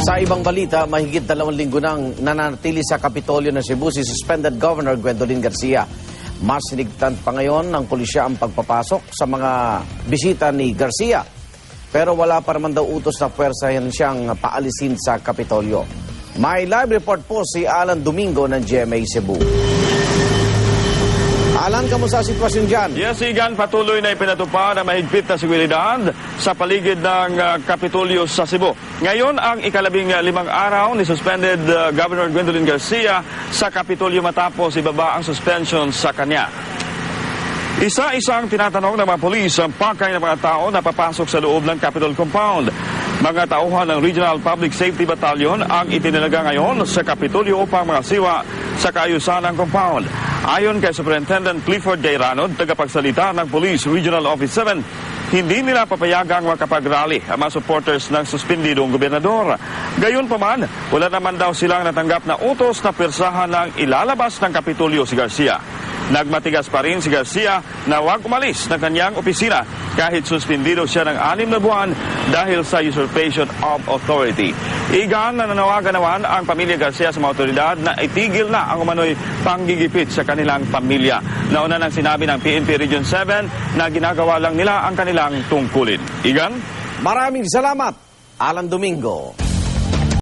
Sa ibang balita, mahigit dalawang linggo nang nananatili sa Kapitolyo ng Cebu si suspended Governor Gwendolyn Garcia. Mas sinigtan pa ngayon ng pulisya ang pagpapasok sa mga bisita ni Garcia. Pero wala pa naman daw utos na puwersahin siyang paalisin sa Kapitolyo. May live report po si Alan Domingo ng GMA Cebu. Alan, kamusta ang sitwasyon dyan? Yes, Igan, patuloy na ipinatupad ang mahigpit na seguridad sa paligid ng uh, Kapitolyo sa Cebu. Ngayon ang ikalabing uh, limang araw ni suspended uh, Governor Gwendolyn Garcia sa Kapitolyo matapos ibaba ang suspension sa kanya. Isa-isang tinatanong ng mga polis ang pakay ng mga tao na papasok sa loob ng Capitol Compound. Mga tauhan ng Regional Public Safety Battalion ang itinalaga ngayon sa Kapitolyo upang mga siwa sa kaayusan ng compound. Ayon kay Superintendent Clifford Gayranod, tagapagsalita ng Police Regional Office 7, hindi nila papayagang makapag-rally ang mga supporters ng suspendidong gobernador. Gayon pa man, wala naman daw silang natanggap na utos na persahan ng ilalabas ng Kapitolyo si Garcia. Nagmatigas pa rin si Garcia na huwag umalis ng kanyang opisina kahit suspendido siya ng anim na buwan dahil sa usurpation of authority. Igan na nanawagan naman ang pamilya Garcia sa mga otoridad na itigil na ang umano'y panggigipit sa kanilang pamilya. Nauna nang sinabi ng PNP Region 7 na ginagawa lang nila ang kanilang tungkulin. Igan? Maraming salamat, Alan Domingo.